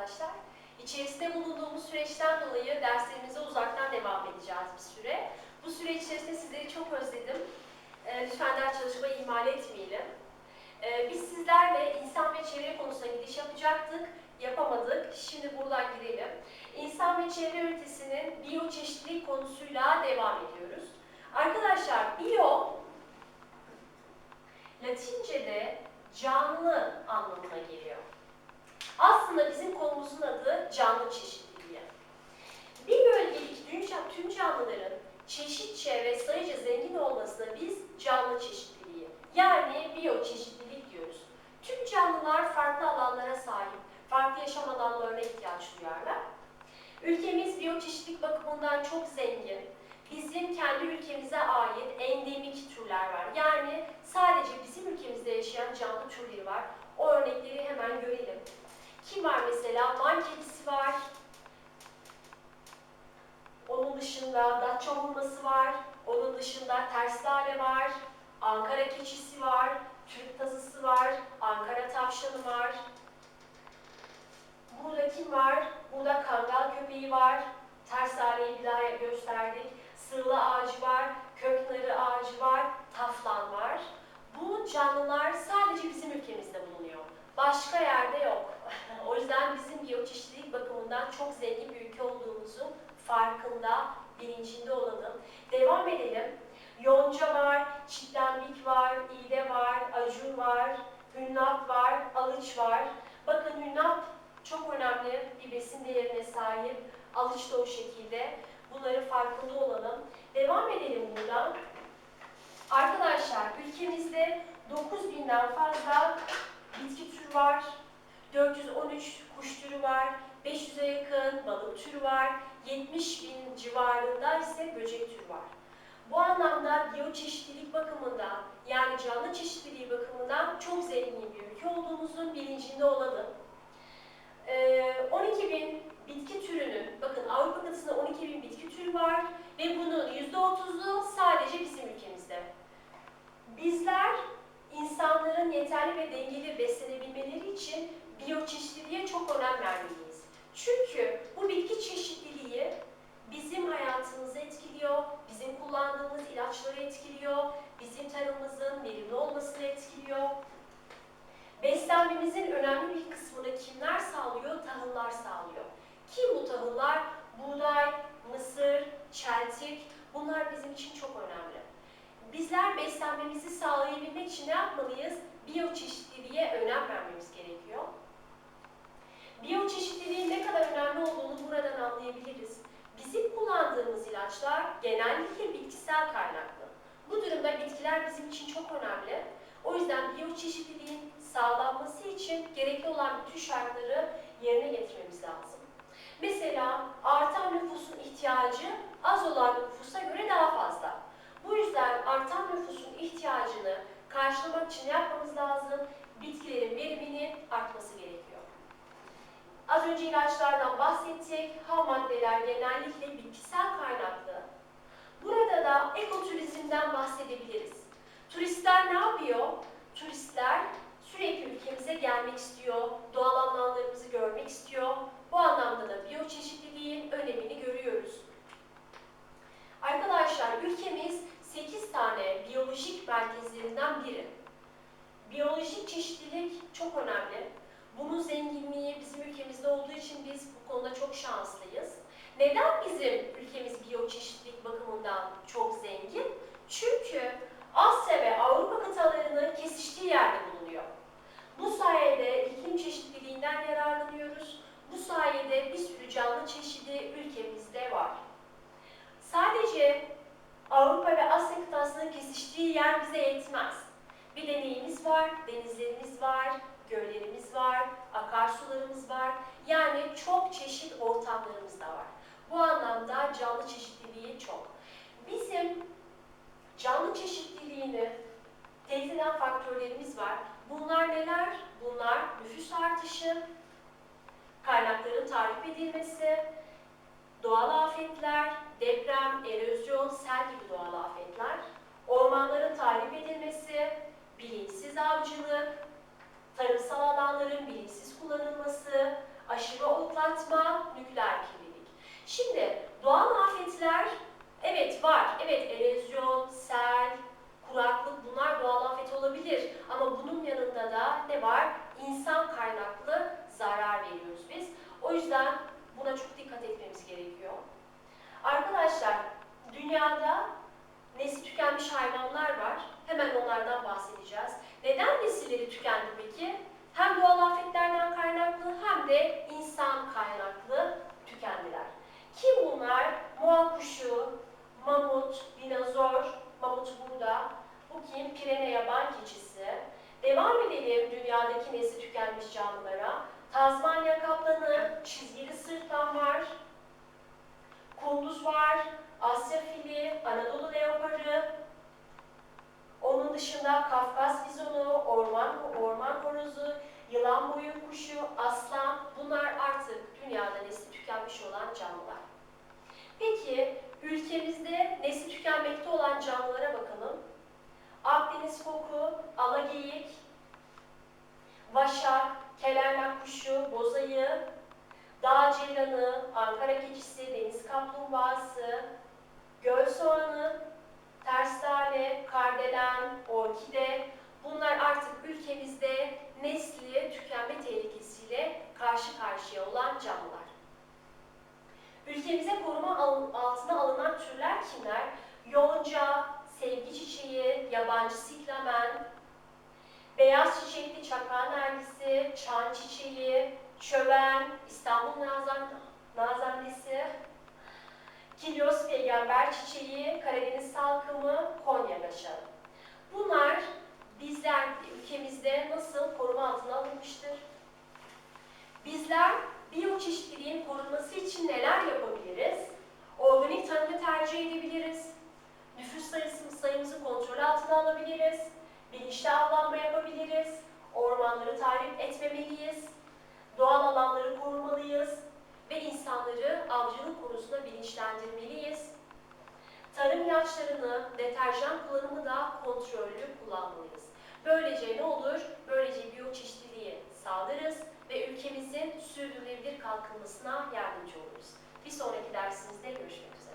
arkadaşlar. İçerisinde bulunduğumuz süreçten dolayı derslerimize uzaktan devam edeceğiz bir süre. Bu süre içerisinde sizleri çok özledim. Ee, lütfen ders çalışmayı ihmal etmeyelim. Ee, biz sizlerle insan ve çevre konusuna gidiş yapacaktık, yapamadık. Şimdi buradan girelim. İnsan ve çevre ünitesinin biyoçeşitlilik konusuyla devam ediyoruz. Arkadaşlar biyo Latince'de canlı anlamına geliyor. Canlı çeşitliliği. Bir bölgedeki tüm, can- tüm canlıların çeşitçe ve sayıca zengin olmasına biz canlı çeşitliliği yani biyoçeşitlilik diyoruz. Tüm canlılar farklı alanlara sahip, farklı yaşam alanlarına ihtiyaç duyarlar. Ülkemiz biyoçeşitlilik bakımından çok zengin. Bizim kendi ülkemize ait endemik türler var. Yani sadece bizim ülkemizde yaşayan canlı türleri var. O örnekleri hemen görelim. Kim var mesela? Man kedisi var. Onun dışında Datça hurması var. Onun dışında ters lale var. Ankara keçisi var. Türk tazısı var. Ankara tavşanı var. Kim var? Burada kangal köpeği var. Ters laleyi bir daha gösterdik. Sığla ağacı var. Kök narı ağacı var. Taflan var. Bu canlılar sadece bizim ülkemizde bulunuyor. Başka yerde yok. o yüzden bizim biyoçeşitlilik bakımından çok zengin bir ülke olduğumuzun farkında, bilincinde olalım. Devam edelim. Yonca var, çitlenbik var, iğde var, acur var, hünnap var, alıç var. Bakın hünnap çok önemli bir besin değerine sahip. Alıç da o şekilde. Bunları farkında olalım. Devam edelim buradan. Arkadaşlar ülkemizde 9000'den fazla bitki türü var. 413 kuş türü var. 500'e yakın balık türü var. 70 bin civarında ise böcek türü var. Bu anlamda biyoçeşitlilik bakımından yani canlı çeşitliliği bakımından çok zengin bir ülke olduğumuzun bilincinde olalım. Ee, 12 bin bitki türünün, bakın Avrupa kıtasında 12 bin bitki türü var ve bunun %30'u sadece bizim ülkemizde. Bizler insanların yeterli ve dengeli beslenebilmeleri için biyoçeşitliliğe çok önem vermeliyiz. Çünkü bu bitki çeşitliliği bizim hayatımızı etkiliyor, bizim kullandığımız ilaçları etkiliyor, bizim tarımımızın verimli olmasını etkiliyor. Beslenmemizin önemli bir kısmını kimler sağlıyor? Tahıllar sağlıyor. Kim bu tahıllar? Buğday, mısır, çeltik. Bunlar bizim için çok önemli. Bizler beslenmemizi sağlayabilmek için ne yapmalıyız? Biyoçeşitliliğe önem vermemiz gerekiyor. Biyoçeşitliliğin ne kadar önemli olduğunu buradan anlayabiliriz. Bizim kullandığımız ilaçlar genellikle bitkisel kaynaklı. Bu durumda bitkiler bizim için çok önemli. O yüzden biyoçeşitliliğin sağlanması için gerekli olan bütün şartları yerine getirmemiz lazım. Mesela artan nüfusun ihtiyacı az olan nüfusa göre daha fazla. Bu yüzden artan nüfusun ihtiyacını karşılamak için yapmamız lazım? Bitkilerin veriminin artması gerekiyor. Az önce ilaçlardan bahsettik. Ham maddeler genellikle bitkisel kaynaklı. Burada da ekoturizmden bahsedebiliriz. Turistler ne yapıyor? Turistler sürekli ülkemize gelmek istiyor, doğal alanlarımızı görmek istiyor. Bu anlamda da biyoçeşitliliğin önemini görüyoruz. Arkadaşlar ülkemiz 8 tane biyolojik merkezlerinden biri. Biyolojik çeşitlilik çok önemli. Bunun zenginliği bizim ülkemizde olduğu için biz bu konuda çok şanslıyız. Neden bizim ülkemiz biyoçeşitlilik bakımından çok zengin? Çünkü Asya ve Avrupa kıtalarının kesiştiği yerde. Bu sayede iklim çeşitliliğinden yararlanıyoruz. Bu sayede bir sürü canlı çeşidi ülkemizde var. Sadece Avrupa ve Asya kıtasının kesiştiği yer bize yetmez. Bir deneyimiz var, denizlerimiz var, göllerimiz var, akarsularımız var. Yani çok çeşit ortamlarımız da var. Bu anlamda canlı çeşitliliği çok. Bizim canlı çeşitliliğini tehdit eden faktörlerimiz var. Bunlar neler? Bunlar nüfus artışı, kaynakların tahrip edilmesi, doğal afetler, deprem, erozyon, sel gibi doğal afetler, ormanların tahrip edilmesi, bilinçsiz avcılık, tarımsal alanların bilinçsiz kullanılması, aşırı Şimdi doğal afetler evet var. Evet erozyon, sel, kuraklık bunlar doğal afet olabilir. Ama bunun da ne var? İnsan kaynaklı zarar veriyoruz biz. O yüzden buna çok dikkat etmemiz gerekiyor. Arkadaşlar dünyada nesli tükenmiş hayvanlar var. Hemen onlardan bahsedeceğiz. Neden nesilleri tükendi peki? Hem doğal afetlerden kaynaklı hem de insan kaynaklı tükendiler. Kim bunlar? Moa kuşu, mamut, dinozor, mamut burada. Bu kim? Pirene yaban keçisi. Edelim dünyadaki nesli tükenmiş canlılara. Tazmanya kaplanı, çizgili sırtlan var. Kunduz var, Asya fili, Anadolu leoparı. Onun dışında Kafkas bizonu, orman, orman horozu, yılan boyun kuşu, aslan bunlar artık dünyada nesli tükenmiş olan canlılar. Peki ülkemizde nesli tükenmekte olan canlılara bakalım. Akdeniz foku, alageyik, vaşak, kelerlak kuşu, bozayı, dağ ceylanı, Ankara keçisi, deniz kaplumbağası, göl soğanı, terstane, kardelen, orkide bunlar artık ülkemizde nesli tükenme tehlikesiyle karşı karşıya olan canlılar. Ülkemize koruma al- altına alınan türler kimler? Yonca, sevgi çiçeği, yabancı siklamen, beyaz çiçekli çakal nergisi, çan çiçeği, çöven, İstanbul nazan, nazandesi, kilyos peygamber çiçeği, Karadeniz salkımı, Konya gaşı. Bunlar bizler ülkemizde nasıl koruma altına alınmıştır? Bizler biyoçeşitliliğin korunması için neler yapabiliriz? Organik tarımı tercih edebiliriz. Nüfus sayısı, sayımızı kontrol altına alabiliriz. Bilinçli avlanma yapabiliriz. Ormanları tahrip etmemeliyiz. Doğal alanları korumalıyız. Ve insanları avcılık konusunda bilinçlendirmeliyiz. Tarım ilaçlarını, deterjan kullanımı da kontrollü kullanmalıyız. Böylece ne olur? Böylece biyoçeşitliliği sağlarız ve ülkemizin sürdürülebilir kalkınmasına yardımcı oluruz. Bir sonraki dersimizde görüşmek üzere.